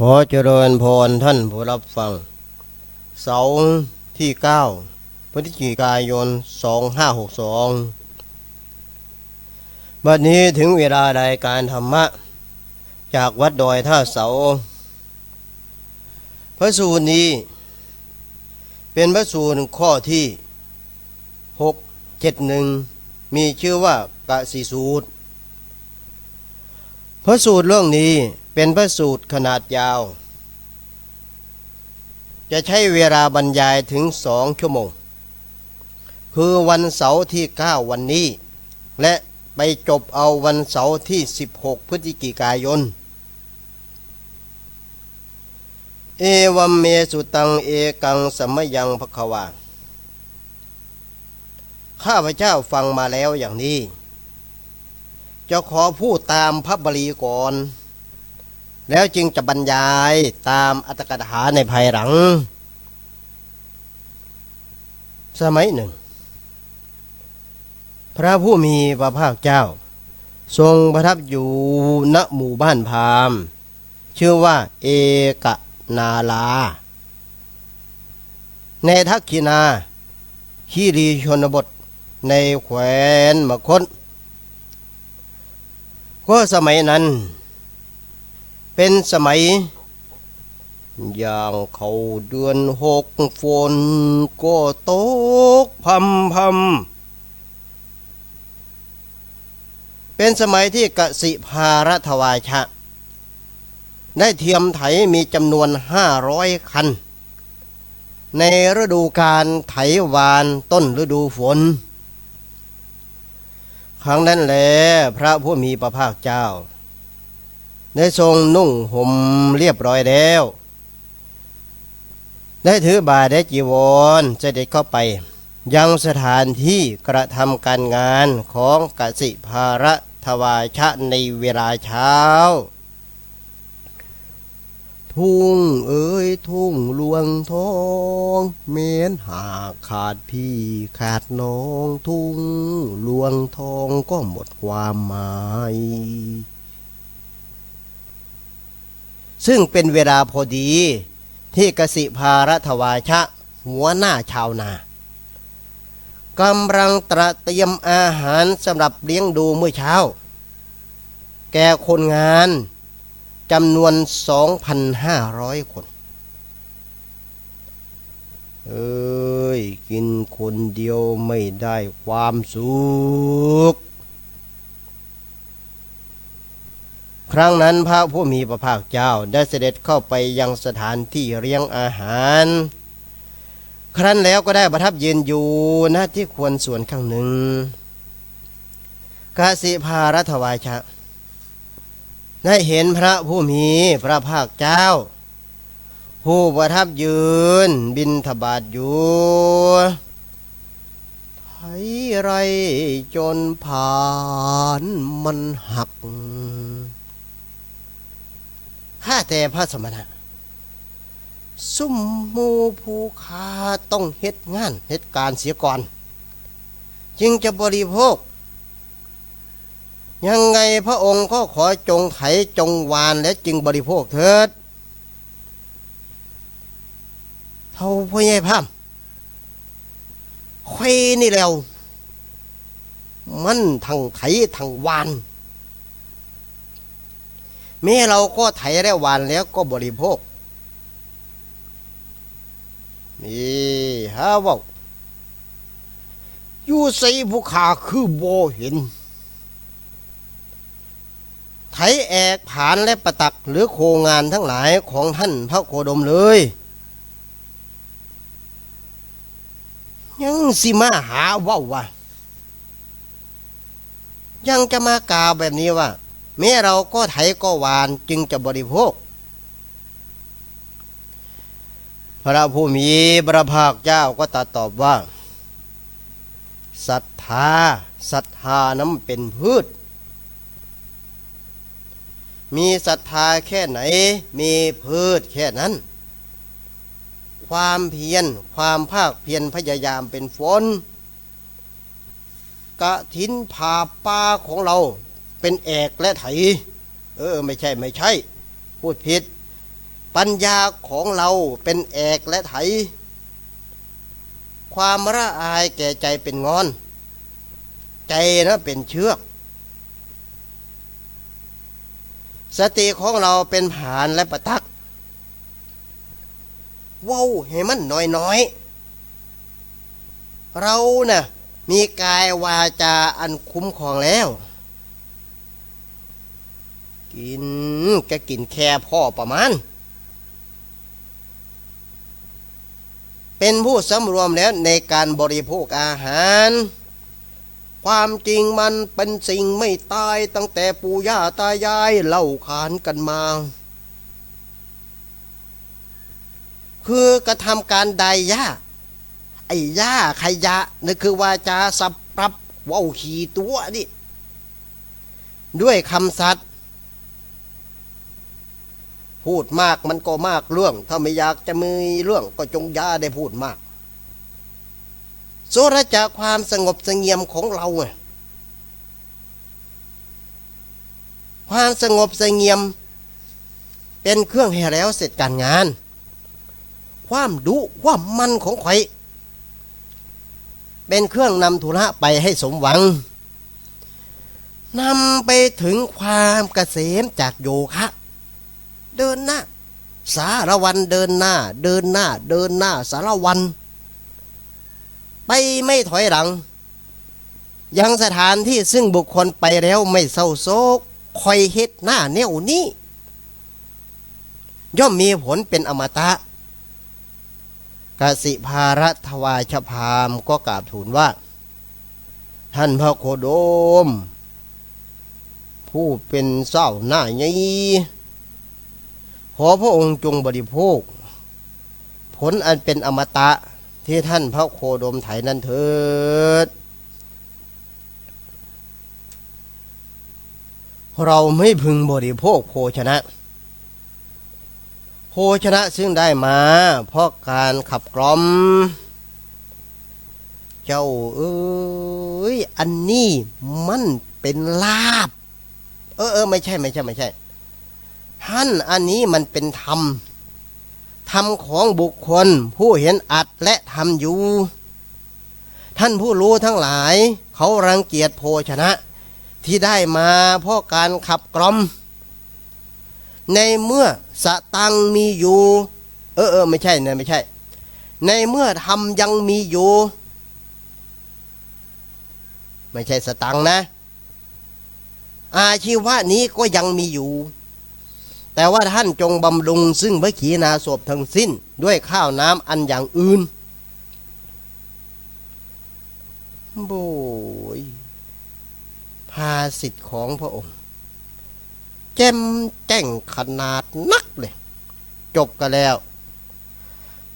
ขอเจริญพรท่านผู้รับฟัง เสาร์ที่เก้าพฤศจิกายนสองห้าหกสองบัดนี้ถึงเวลาใดการธรรมะ จากวัดดอยท่าเสา พระสูตรนี้ เป็นพระสูตรข้อที่หกเจ็ดหนึ่งมีชื่อว่ากะสีสูตร พระสูตรเรื่องนี้ เป็นพระสูตรขนาดยาว จะใช้เวลาบรรยายถึงสองชั่วโมง คือวันเสาร์ที่เก้าวันนี้ และไปจบเอาวันเสาร์ที่ 16 พฤศจิกายน เอวัมเมสุตังเอกังสมยังภควาข้าพเจ้าฟังมาแล้วอย่างนี้ จะขอพูดตามพระบรีก่อน แล้วจึงจะบรรยายตามอัตถกถาในภายหลัง สมัยหนึ่ง พระผู้มีพระภาคเจ้า ทรงประทับอยู่ณหมู่บ้านพาม ชื่อว่า เอกนาลา ในทักขินาคีรีชนบทในแควนมคตก็สมัยนั้น เป็นสมัย อย่างเขาเดือนหกฝนก็ตกพำพำเป็นสมัยที่กสิภารทวายชะ ได้เทียมไถมีจำนวนห้าร้อยคัน ในฤดูการไถวานต้นฤดูฝนครั้งนั้นแหละพระผู้มีพระภาคเจ้า ได้ทรงนุ่งห่มเรียบร้อยแล้ว ได้ถือบาตรได้จีวรเสด็จเข้าไป ยังสถานที่กระทำการงานของกสิภาระทวาชะในเวลาเช้า ทุ่งเอ้ยทุ่งลวงทอง เมนหากขาดพี่ขาดน้อง ทุ่งลวงทองก็หมดความหมาย ซึ่งเป็นเวลาพอดีที่กสิภารทวาชะ หัวหน้าชาวนากำลังตระเตรียมอาหารสำหรับเลี้ยงดูเมื่อเช้า แก่คนงานจำนวน 2,500 คน เอ้ย กินคนเดียวไม่ได้ความสุข ครั้งนั้นพระผู้มีพระภาคเจ้าได้เสด็จเข้าไปยังสถานที่เลี้ยงอาหาร ครั้นแล้วก็ได้ประทับยืนอยู่ณที่ควรส่วนข้างหนึ่งกาสิภารัตวายชะ ได้เห็นพระผู้มีพระภาคเจ้า ผู้ประทับยืนบินทบาทอยู่ไถไรจนผ่านมันหัก แต่พระสมณะซุ่มมูผู้ค้าต้องเฮ็ดงานเฮ็ดการเสียก่อน จึงจะบริโภค ยังไงพระองค์ก็ขอจงไถจงวานและจึงบริโภคเถิดเท่าพ่อใหญ่พามควนี่แล้ว มันทั้งไถทั้งวาน แม่เราก็ไถแล้ววานแล้วก็บริโภคนี่ฮะว่าอยู่ใส่ผู้ขาคือโบเห็น ไถแอกผานและประตักหรือโครงงานทั้งหลายของท่านพระโคดมเลย ยังสิมาหาว่าว่า ยังจะมากล่าวแบบนี้ว่า แม้เราก็ไถก็หวานจึงจะบริโภค พระผู้มีพระภาคเจ้าก็ตรัสตอบว่าศรัทธาศรัทธานั้นเป็นพืช มีศรัทธาแค่ไหน มีพืชแค่นั้น ความเพียรความภาคเพียรพยายามเป็นฝนกะถินผ่าป่าของเรา เป็นแอกและไถ เออไม่ใช่ไม่ใช่ พูดผิด ปัญญาของเราเป็นเอกและไถ ความระอายแก่ใจเป็นงอน ใจนะเป็นเชือก สติของเราเป็นผานและประทักว้าวให้มันน้อยๆ เรานะ่ะมีกายวาจาอันคุ้มครองแล้ว กินก็กินแค่พ่อประมาณ เป็นผู้สำรวมแล้วในการบริโภคอาหาร ความจริงมันเป็นสิ่งไม่ตายตั้งแต่ปู่ย่าตายายเล่าขานกันมา คือกระทำการใดย่าไอ้ย่าขยะนั่นคือวาจาสับปรับว้าขี่ตัวนี่ด้วยคำสัตย์ พูดมากมันก็มากเรื่อง ถ้าไม่อยากจะมีเรื่องก็จงย่าได้พูดมากโซระจากความสงบสงเงียมของเราไงความสงบสงเงียม เป็นเครื่องให้แล้วเสร็จการงาน ความดุความมันของไข่เป็นเครื่องนำธุระไปให้สมหวังนำไปถึงความเกษมจากโยคะ เดินหน้า สารวันเดินหน้า เดินหน้า เดินหน้า สารวัน ไปไม่ถอยหลัง ยังสถานที่ซึ่งบุคคลไปแล้วไม่เศร้าโศกคอยเฮ็ดหน้าแนวนี้ ย่อมมีผลเป็นอมตะกสิภารัทวาชพามก็กราบทูลว่า ท่านพระโคโดม ผู้เป็นเศร้าหน้าใหญ่ ขอพระองค์จงบริโภค ผลอันเป็นอมตะที่ท่านพระโคโดมไถนั้นเถิด เราไม่พึงบริโภคโภชนะ โภชนะซึ่งได้มาเพราะการขับกล่อม เจ้าเอ้ยอันนี้มันเป็นลาบ เออเออไม่ใช่ไม่ใช่ไม่ใช่ ท่านอันนี้มันเป็นธรรม ธรรมของบุคคลผู้เห็นอัดและทำอยู่ ท่านผู้รู้ทั้งหลาย เขารังเกียจโภชนะ ที่ได้มาเพราะการขับกล่อม ในเมื่อสตังมีอยู่ เออเออไม่ใช่นะไม่ใช่ ในเมื่อทำยังมีอยู่ ไม่ใช่สตังนะ อาชีวะนี้ก็ยังมีอยู่ แต่ว่าท่านจงบำรุงซึ่งพระขีณาสพทั้งสิ้นด้วยข้าวน้ำอันอย่างอื่นโบยภาสิทธิ์ของพระองค์ แจ่มแจ้งขนาดนักเลย จบกันแล้ว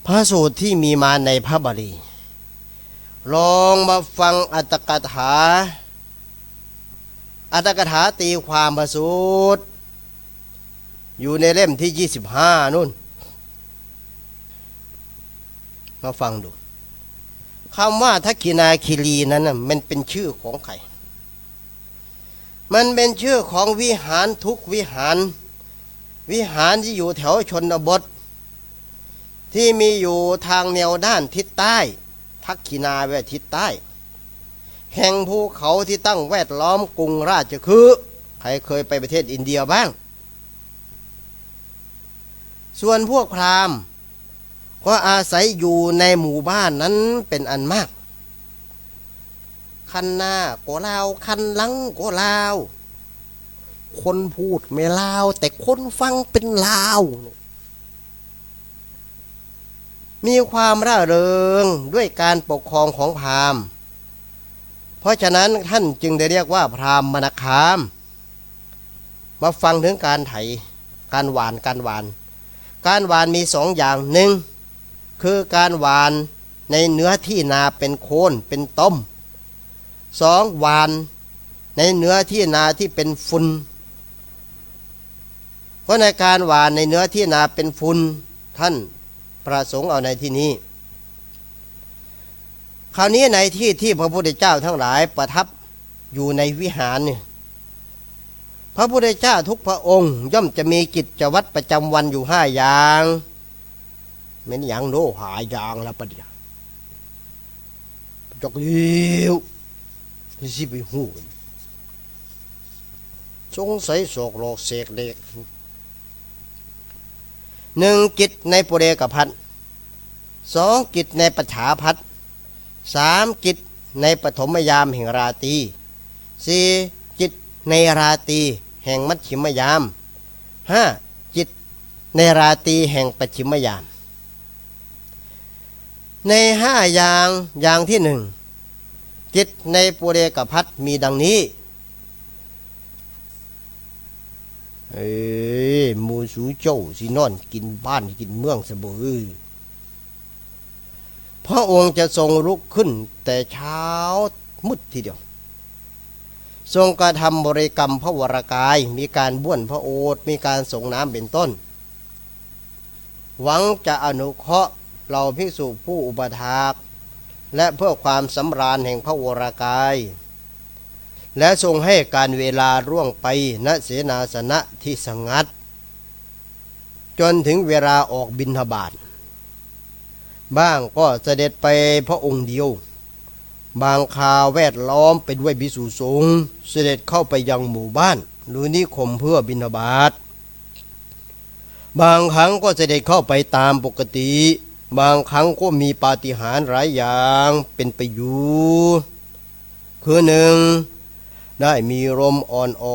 พระสูตรที่มีมาในพระบาลี ลองมาฟังอัตกถา อัตกถาตีความพระสูตร อยู่ในเล่มที่25นู่น มาฟังดูคำว่าทักกินาคิรีนั้นน่ะมันเป็นชื่อของใคร มันเป็นชื่อของวิหารทุกวิหาร วิหารที่อยู่แถวชนบท ที่มีอยู่ทางแนวด้านทิศใต้ ทักขินาแวดทิศใต้ แห่งภูเขาที่ตั้งแวดล้อมกรุงราชคือใครเคยไปประเทศอินเดียบ้าง ส่วนพวกพราหมณ์ ก็อาศัยอยู่ในหมู่บ้านนั้นเป็นอันมาก คันหน้าก็ลาว คันหลังก็ลาว คนพูดไม่ลาว แต่คนฟังเป็นลาว มีความร่าเริงด้วยการปกครองของพราหมณ์ เพราะฉะนั้นท่านจึงได้เรียกว่าพราหมณ์มณคาม มาฟังถึงการไถ การหวานการหวาน การหวานมีสองอย่างหนึ่งคือการหวานในเนื้อที่นาเป็นโคนเป็นต้มสองหวานในเนื้อที่นาที่เป็นฟุนเพราะในการหวานในเนื้อที่นาเป็นฟุนท่านประสงค์เอาในที่นี้ คราวนี้ในที่ที่พระพุทธเจ้าทั้งหลายประทับอยู่ในวิหารเนี่ย พระพุทธเจ้าทุกพระองค์ย่อมจะมีกิจวัตรประจำวันอยู่ห้าอย่างเม็นอย่างโน้หายอย่างล้วปะเดี๋ยวจกเลี้ยวนี่สิไปหูสงสัยโศกโลกเสกเด็กหนึ่งกิจในปุเรกพันสองกิจในปัจฉาพัฒสามกิจในปฐมยามแห่งราตีสี่จิตในราตี แห่งมัชชิมยามห้าจิตในราตีแห่งปัจฉิมยาม ในห้าอย่างอย่างที่หนึ่งจิตในปุเรกพัทมีดังนี้เอ้มูสูเจ้าสินอนกินบ้านกินเมืองเสบอพระองค์จะทรงลุกขึ้นแต่เช้ามืดทีเดียว ทรงกระทำบริกรรมพระวรากาย มีการบ้วนพระโอษฐ์มีการส่งน้ำเป็นต้น หวังจะอนุเคราะห์เราภิกษุผู้อุปถากและเพื่อความสำราญแห่งพระวรากาย และทรงให้การเวลาร่วงไปณเสนาสนะที่สงัด จนถึงเวลาออกบินทบาทบ้างก็เสด็จไปพระองค์เดียว บางคราแวดล้อมไปด้วยบิสุสงเสด็จเข้าไปยังหมู่บ้าน หรือนิคมเพื่อบิณฑบาตบางครั้งก็เสด็จเข้าไปตามปกติ บางครั้งก็มีปาฏิหาริย์หลายอย่างเป็นไปอยู่ คือหนึ่งได้มีลมอ่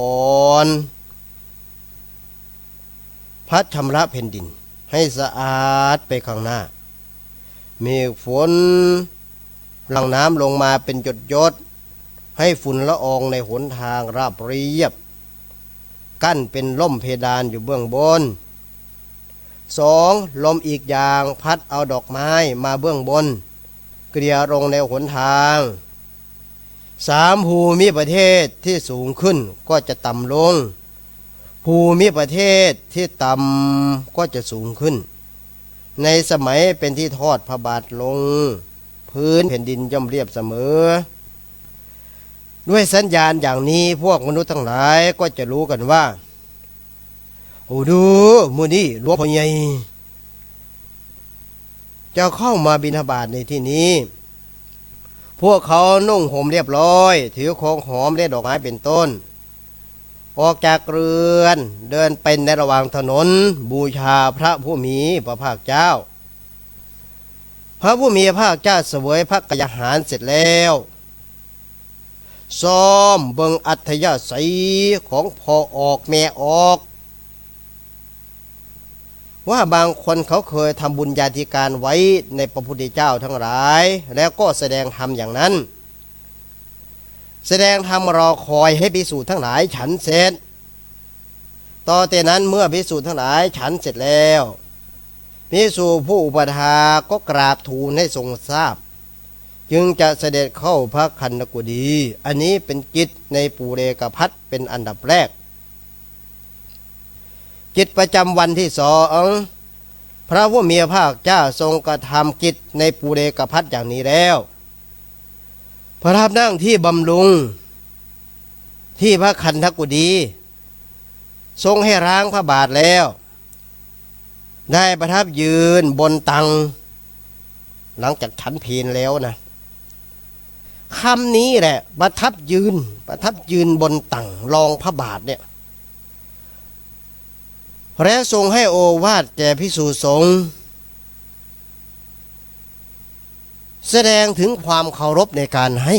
อนๆพัดชำระแผ่นดินให้สะอาดไปข้างหน้า เมฆฝน หลังน้ำลงมาเป็นหยดยดๆให้ฝุ่นละอองในหนทางราบเรียบ กั้นเป็นล่มเพดานอยู่เบื้องบนสองลมอีกอย่างพัดเอาดอกไม้มาเบื้องบน เกลี่ยลงในหนทางสามภูมิประเทศที่สูงขึ้นก็จะต่ำลง ภูมิประเทศที่ต่ำก็จะสูงขึ้น ในสมัยเป็นที่ทอดพระบาทลง พื้นแผ่นดินย่อมเรียบเสมอ ด้วยสัญญาณอย่างนี้พวกมนุษย์ทั้งหลายก็จะรู้กันว่า โอ้ดูมูนี่หลวงพ่อใหญ่จะเข้ามาบิณฑบาตในที่นี้ พวกเขานุ่งห่มเรียบร้อย ถือของหอมและดอกไม้เป็นต้น ออกจากเรือนเดินเป็นในระหว่างถนน บูชาพระผู้มีพระภาคเจ้า พระผู้มีพระภาคเจ้าเสวยพระกยาหารเสร็จแล้วซ้อมเบิงอัธยาศัยของพอออกแม่ออก ว่าบางคนเขาเคยทำบุญญาธิการไว้ในพระพุทธเจ้าทั้งหลาย แล้วก็แสดงธรรมอย่างนั้น แสดงธรรมรอคอยให้พิสูจน์ทั้งหลายฉันเสร็จ ต่อแต่นั้นเมื่อพิสูจน์ทั้งหลายฉันเสร็จแล้ว พิสูผู้อุปถาก็กราบทูลให้ทรงทราบ จึงจะเสด็จเข้าพระคันกุฎีอันนี้เป็นกิจในปูเรกพัทเป็นอันดับแรก กิจประจำวันที่สองพระผู้มีภาคเจ้าทรงกระทำกิจในปูเรกพัทอย่างนี้แล้ว พระทับนั่งที่บำรุง ที่พระคันธกุฎีทรงให้ร้างพระบาทแล้ว ได้ประทับยืนบนตัง หลังจากฉันเพลนแล้วนะคำนี้แหละ ประทับยืน ประทับยืนบนตังรองพระบาทเนี่ย และทรงให้โอวาทแก่พิสูจสงฆ์แสดงถึงความเคารพในการให้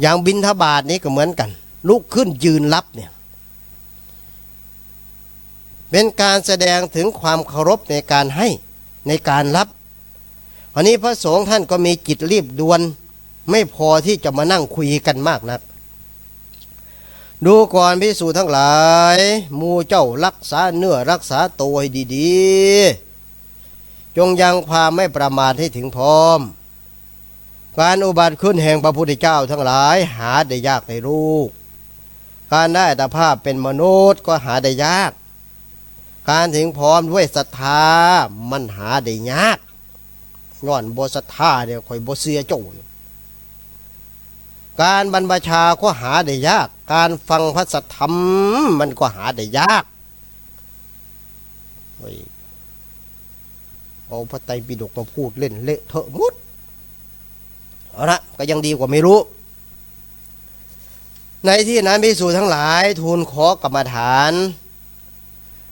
อย่างบินทบาทนี้ก็เหมือนกัน ลุกขึ้นยืนรับเนี่ย เป็นการแสดงถึงความเคารพในการให้ในการรับอันนี้พระสงฆ์ท่านก็มีจิตรีบด่วน ไม่พอที่จะมานั่งคุยกันมากนัก ดูก่อนพิสูจน์ทั้งหลาย มูเจ้ารักษาเนื้อรักษาตัวให้ดีๆ จงยังความไม่ประมาทให้ถึงพร้อม การอุบัติขึ้นแห่งพระพุทธเจ้าทั้งหลายหาได้ยากในลูกการได้อัตภาพเป็นมนุษย์ก็หาได้ยาก การถึงพร้อมด้วยศรัทธามันหาได้ยากย้อนบศรัทธาเนี่ยคอยบเสียโจการบรรพชาก็หาได้ยาก การฟังพระสัทธรรมมันก็หาได้ยากเฮ้ยเอาพระไตรปิฎกมาพูดเล่นเละเทอะมุดเอาละก็ยังดีกว่าไม่รู้ ในที่นั้นพิสูจทั้งหลายทูลขอกรรมฐาน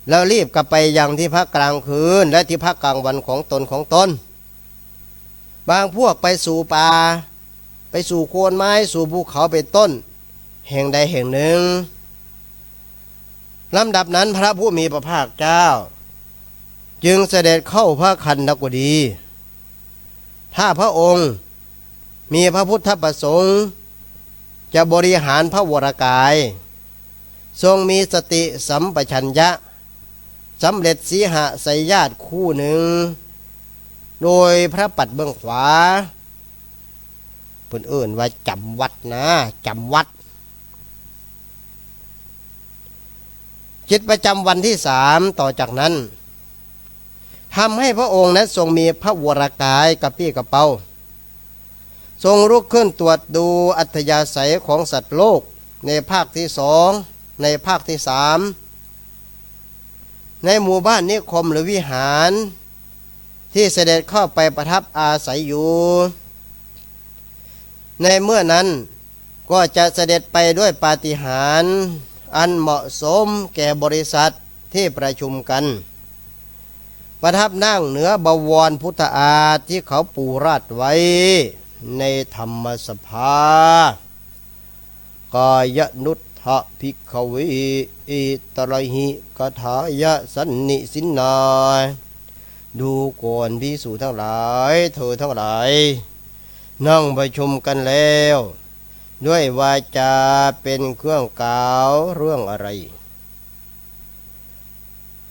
แล้วรีบกลับไปยังที่พักกลางคืน และที่พักกลางวันของตนของตน บางพวกไปสู่ป่า ไปสู่โคนไม้สู่ภูเขาเป็นต้น แห่งใดแห่งหนึ่งลำดับนั้นพระผู้มีพระภาคเจ้า จึงเสด็จเข้าพระคันธกุฎีถ้าพระองค์มีพระพุทธประสงค์ จะบริหารพระวรกาย ทรงมีสติสัมปชัญญะ สำเร็จสีหะสยญาติคู่หนึ่ง โดยพระปัดเบื้องขวาเพื่นเอื่นว่าจำวัดนะจำวัดจิตประจำวันที่สามต่อจากนั้นทำให้พระองค์นั้นทรงมีพระวรากายกับพี่กระเป๋า ทรงลุกขึ้นตรวจดูอัธยาศัยของสัตว์โลก ในภาคที่สองในภาคที่สาม ในหมู่บ้านนิคมหรือวิหาร ที่เสด็จเข้าไปประทับอาศัยอยู่ ในเมื่อนั้นก็จะเสด็จไปด้วยปาฏิหาริย์อันเหมาะสมแก่บริษัทที่ประชุมกัน ประทับนั่งเหนือบวรพุทธอาฏที่เขาปูราดไว้ในธรรมสภา กายนุท ธพิกเวอิตรหิกถายะสันนิสินนายดูก่อนพิสูจทั้งหลาย เธอทั้งหลาย นั่งประชุมกันแล้ว ด้วยวาจาเป็นเครื่องกล่าวเรื่องอะไร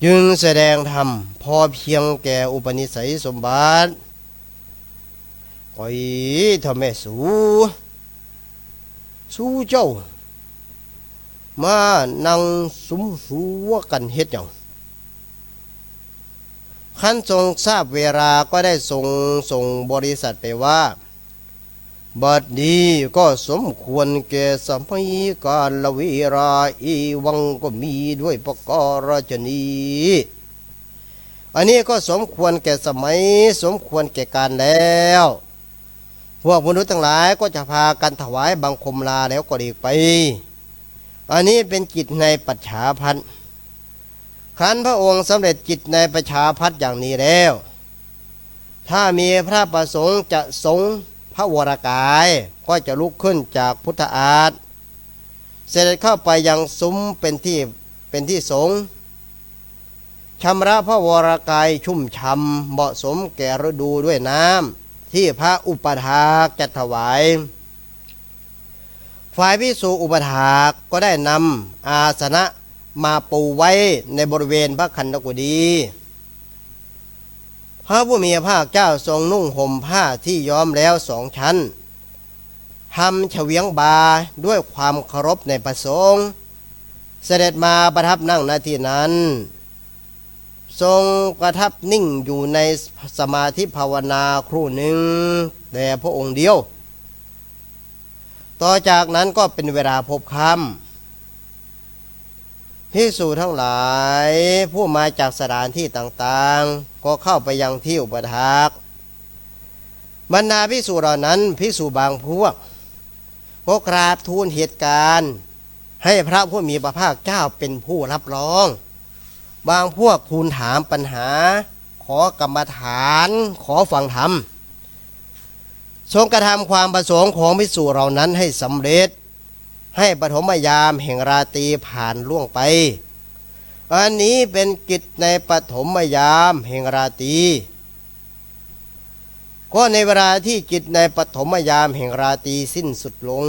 ยึงแสดงธรรมพอเพียงแก่อุปนิสัยสมบัติไปทำแม่สู สู้เจ้า มานั่งสุมหัวกันเฮ็ดอย่างขั้นทรงทราบเวลาก็ได้ส่งส่งบริษัทไปว่าบัดนี้ก็สมควรแก่สมัยการละเวลาอีวังก็มีด้วยประกรชนี อันนี้ก็สมควรแก่สมัย สมควรแก่การแล้ว พวกมนุษย์ทั้งหลายก็จะพากันถวายบังคมลาแล้วก็ดีไป อันนี้เป็นกิจในปัจฉาพันธ์ขันพระองค์สำเร็จจิตในประชาพัฒอย่างนี้แล้ว ถ้ามีพระประสงค์จะสงพระวรากาย ก็จะลุกขึ้นจากพุทธอาฏเสด็จเข้าไปยังซุ้มเป็นที่เป็นที่สงชำระพระวรากายชุ่มชำเหมาะสมแก่ฤดูด้วยน้ำที่พระอุปถากจัดถวาย ฝ่ายพิสูอุปถากก็ได้นำอาสนะมาปูไว้ในบริเวณพระคันธกุฎีพระผู้มีพระเจ้าทรงนุ่งห่มผ้าที่ย้อมแล้วสองชั้นทำเฉวียงบาด้วยความเคารพในประสงค์ เสด็จมาประทับนั่งณที่นั้น ทรงประทับนิ่งอยู่ในสมาธิภาวนาครู่หนึ่งแต่พระองค์เดียว ต่อจากนั้นก็เป็นเวลาพบค่ำพิสูจทั้งหลายผู้มาจากสถานที่ต่างๆ ก็เข้าไปยังที่อุปทักบรรดาพิสูจเหล่านั้นพิสูจบางพวกก็กราบทูลเหตุการณ์ ให้พระผู้มีพระภาคเจ้าเป็นผู้รับรอง บางพวกทูลถามปัญหา ขอกรรมฐาน ขอฟังธรรม ทรงกระทำความประสงค์ของพิสูจเหล่านั้นให้สำเร็จ ให้ปฐมยามแห่งราตรีผ่านล่วงไป อันนี้เป็นกิจในปฐมยามแห่งราตรีก็ในเวลาที่จิตในปฐมยามแห่งราตรีสิ้นสุดลง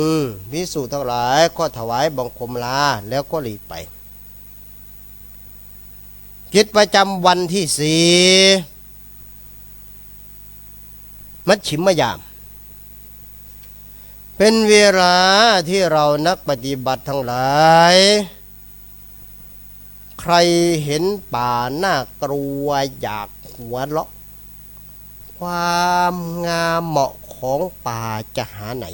วิสุทั้งหลายก็ถวายบังคมลาแล้วก็หลีกไปกิจประจำวันที่สี่มัชชิมยาม เป็นเวลาที่เรานักปฏิบัติทั้งหลาย ใครเห็นป่าน่ากลัวอยากหัวเลาะ ความงามเหมาะของป่าจะหาไหน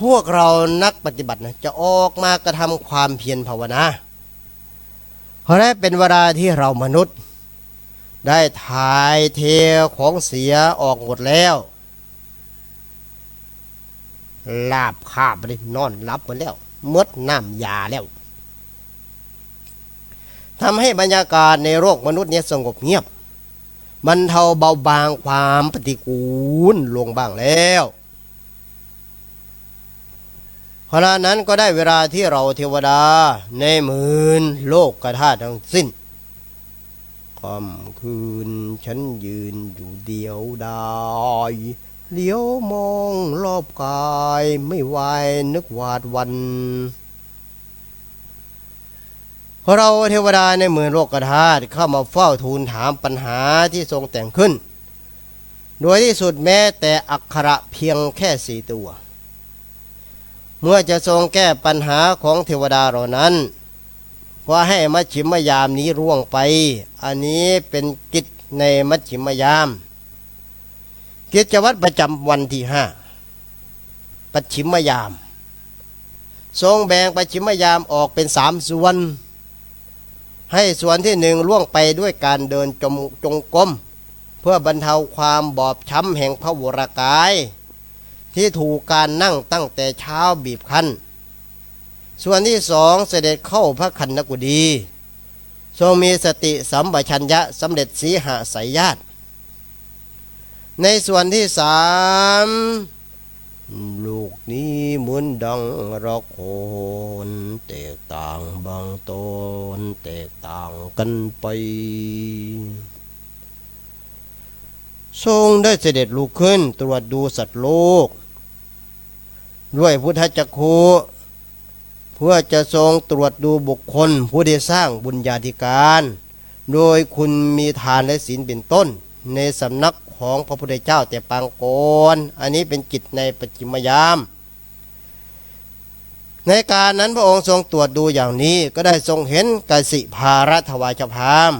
พวกเรานักปฏิบัตินะจะออกมากระทำความเพียรภาวนาเพราะนั้นเป็นเวลาที่เรามนุษย์ ได้ถ่ายเทของเสียออกหมดแล้ว ลาบคาบไปเลยนอนรับหมดแล้วเมดน้ำยาแล้วทำให้บรรยากาศในโลกมนุษย์เนี่ยสงบเงียบ บรรเทาเบาบางความปฏิกูลลงบ้างแล้วขณะนั้นก็ได้เวลาที่เราเทวดาในหมื่นโลกกระธาทั้งสิ้นค่ำคืนฉันยืนอยู่เดียวดาย เลี้ยวมองรอบกายไม่ไหวนึกหวาดวัน เราเทวดาในหมื่นโลกธาตุเข้ามาเฝ้าทูลถามปัญหาที่ทรงแต่งขึ้น โดยที่สุดแม้แต่อักขระเพียงแค่สี่ตัว เมื่อจะทรงแก้ปัญหาของเทวดาเหล่านั้นว่าให้มัชชิมยามนี้ร่วงไป อันนี้เป็นกิจในมัชชิมยาม กิจวัตรประจำวันที่ห้าปัจฉิมยาม ทรงแบ่งปัจฉิมยามออกเป็นสามส่วน ให้ส่วนที่หนึ่งล่วงไปด้วยการเดินจมจงกรมเพื่อบรรเทาความบอบช้ำแห่งพระวรากาย ที่ถูกการนั่งตั้งแต่เช้าบีบคั้น ส่วนที่สองเสด็จเข้าพระคันนกุดี ทรงมีสติสัมปชัญญะสำเร็จสีหาสายญาติ ในส่วนที่สามลูกนี้เหมือนดังระโคนแตกต่างบางตนแตกต่างกันไปทรงได้เสด็จลุกขึ้นตรวจดูสัตว์โลก ด้วยพุทธจักขุเพื่อจะทรงตรวจดูบุคคล ผู้ได้สร้างบุญญาธิการ โดยคุณมีทานและศีลเป็นต้น ในสำนัก ของพระพุทธเจ้าแต่ปางโกนอันนี้เป็นกิจในปัจจิมยาม ในการนั้นพระองค์ทรงตรวจดูอย่างนี้ก็ได้ทรงเห็นกสิภารัทวาชพาม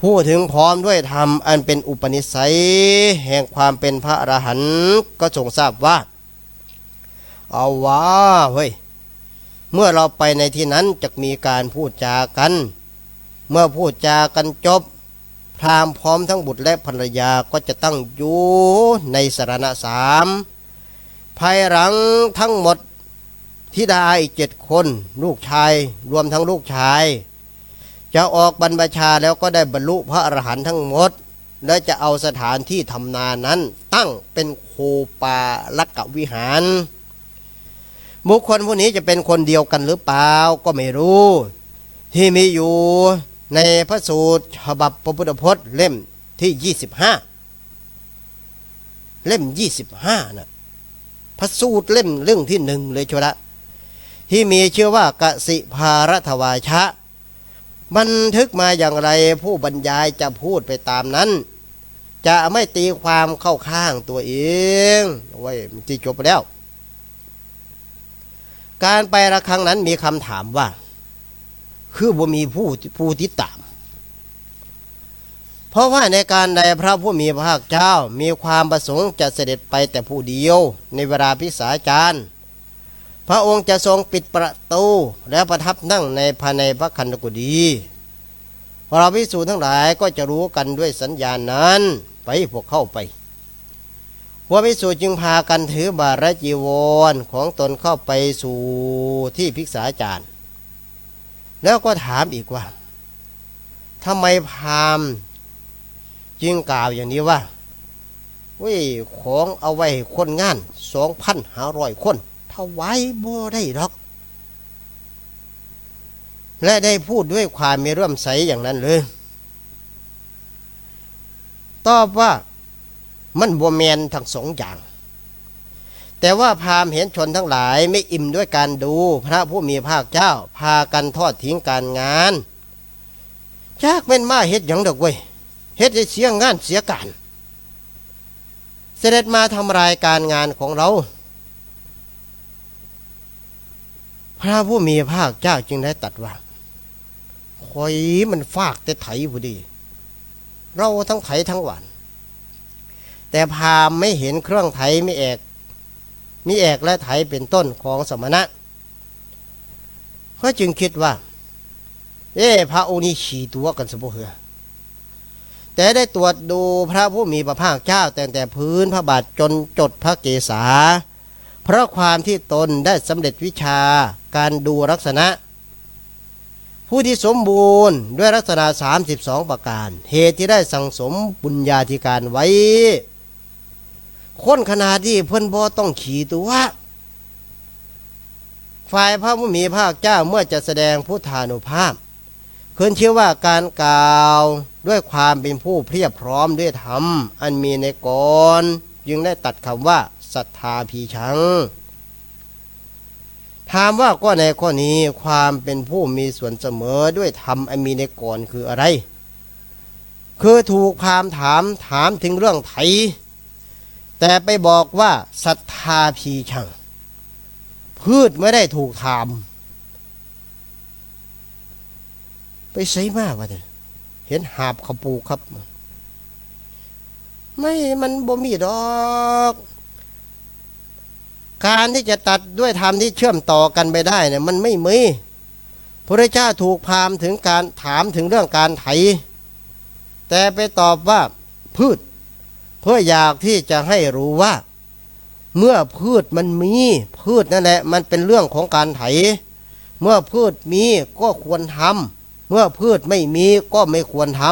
ผู้ถึงพร้อมด้วยธรรมอันเป็นอุปนิสัย แห่งความเป็นพระอรหันต์ก็ทรงทราบว่า เอาว่าเฮ้ยเมื่อเราไปในที่นั้นจะมีการพูดจากัน เมื่อพูดจากันจบ พราหมณ์พร้อมทั้งบุตรและภรรยาก็จะตั้งอยู่ในสารณะสามภายหลังทั้งหมดทิดาอีกเจ็ดคน ลูกชายรวมทั้งลูกชาย จะออกบรรพชาแล้วก็ได้บรรลุพระอรหันต์ทั้งหมด และจะเอาสถานที่ทำนานั้นตั้งเป็นโคปาลักกวิหารบุคคลผู้นี้จะเป็นคนเดียวกันหรือเปล่าก็ไม่รู้ ที่มีอยู่ ในพระสูตรฉบับพระพุทธพจน์เล่มที่ 25 เล่ม 25นะพระสูตรเล่มเรื่องที่หนึ่งเลยชวละ ที่มีชื่อว่ากสิภารทวาชะ บันทึกมาอย่างไรผู้บรรยายจะพูดไปตามนั้น จะไม่ตีความเข้าข้างตัวเองไว้จีจบไปแล้ว การไประครั้งนั้นมีคำถามว่า คือบ่มีผู้ผู้ติดตาม เพราะว่าในการใดพระผู้มีพระภาคเจ้ามีความประสงค์จะเสด็จไปแต่ผู้เดียวในเวลาพิสาจารย์พระองค์จะทรงปิดประตูและประทับนั่งในภายในพระคันธกุฎีเราพิสูจน์ทั้งหลายก็จะรู้กันด้วยสัญญาณนั้นไปพวกเข้าไปพวกพิสูจน์จึงพากันถือบาทและจีวรของตนเข้าไปสู่ที่ภิกษาจารย์ แล้วก็ถามอีกว่าทำไมพราหมณ์จึงกล่าวอย่างนี้ว่าเว้ยของเอาไว้คนงานสองพันห้าร้อยคนถวายบ่ได้หรอก และได้พูดด้วยความมีเรื่อมใสอย่างนั้นเลยตอบว่ามันบวแมนทั้งสองอย่าง แต่ว่าพราหมณ์เห็นชนทั้งหลายไม่อิ่มด้วยการดู พระผู้มีภาคเจ้า พากันทอดทิ้งการงานจากเป็นมาเฮ็ดอย่างดอกเว้ยเฮ็ดให้เสียงานเสียการ เสด็จมาทำรายการงานของเรา พระผู้มีภาคเจ้าจึงได้ตัดว่าคอยมันฟากแต่ไถพอดี เราทั้งไถทั้งหวานแต่พามไม่เห็นเครื่องไถไม่แอก มีแอกและไถเป็นต้นของสมณะเขาจึงคิดว่า เอ๊ะพระองค์นี้ขี่ตัวกันสมบูรณ์แต่ได้ตรวจดูพระผู้มีพระภาคเจ้าแต่แต่พื้นพระบาทจนจดพระเกศาเพราะความที่ตนได้สำเร็จวิชาการดูลักษณะ ผู้ที่สมบูรณ์ด้วยลักษณะ 32 ประการ เหตุที่ได้สั่งสมบุญญาธิการไว้ คนขนาดที่เพื่อนบ่ต้องขี่ตัวฝ่ายพระผู้มีภาคเจ้าเมื่อจะแสดงพุทธานุภาพเคินเชื่อว่าการกล่าวด้วยความเป็นผู้เพียบพร้อมด้วยธรรม อันมีในกรจึงได้ตัดคำว่าศรัทธาพีชัง ถามว่าก็ในข้อนี้ความเป็นผู้มีส่วนเสมอด้วยธรรมอันมีในกรคืออะไร คือถูกพามถามถามถึงเรื่องไถ แต่ไปบอกว่าศรัทธาพีชัง พืชไม่ได้ถูกถาม ไปใส่มากวะเนี่ยเห็นหาบขาปูครับ ไม่มันบ่มีดอก การที่จะตัดด้วยธรรมที่เชื่อมต่อกันไปได้เนี่ยมันไม่มีพระเจ้าถูกพามถึงการถามถึงเรื่องการไถ แต่ไปตอบว่าพืช เพื่ออยากที่จะให้รู้ว่า เมื่อพืชมันมีพืชนั่นแหละมันเป็นเรื่องของการไถ เมื่อพืชมีก็ควรทำเมื่อพืชไม่มีก็ไม่ควรท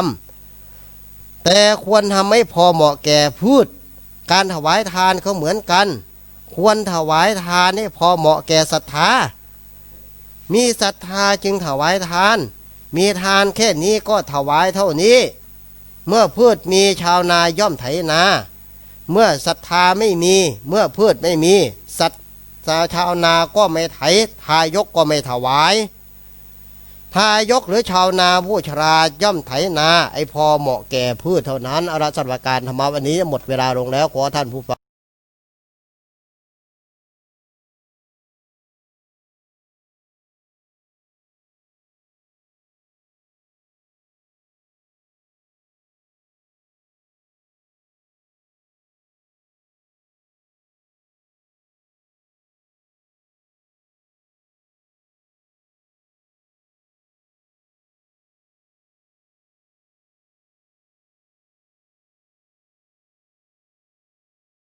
ำแต่ควรทำให้พอเหมาะแก่พืช การถวายทานก็เหมือนกัน ควรถวายทานให้พอเหมาะแก่ศรัทธามีศรัทธาจึงถวายทาน มีทานแค่นี้ก็ถวายเท่านี้ เมื่อพืชมีชาวนาย่อมไถนา เมื่อศรัทธาไม่มี เมื่อพืชไม่มีสัตชาวนาก็ไม่ไถ ทายกก็ไม่ถวาย ทายกหรือชาวนาผู้ชราย่อมไถนา ไอพอเหมาะแก่พืชเท่านั้นอาราสัตวการธรรมวันนี้หมดเวลาลงแล้วขอท่านผู้ฟัง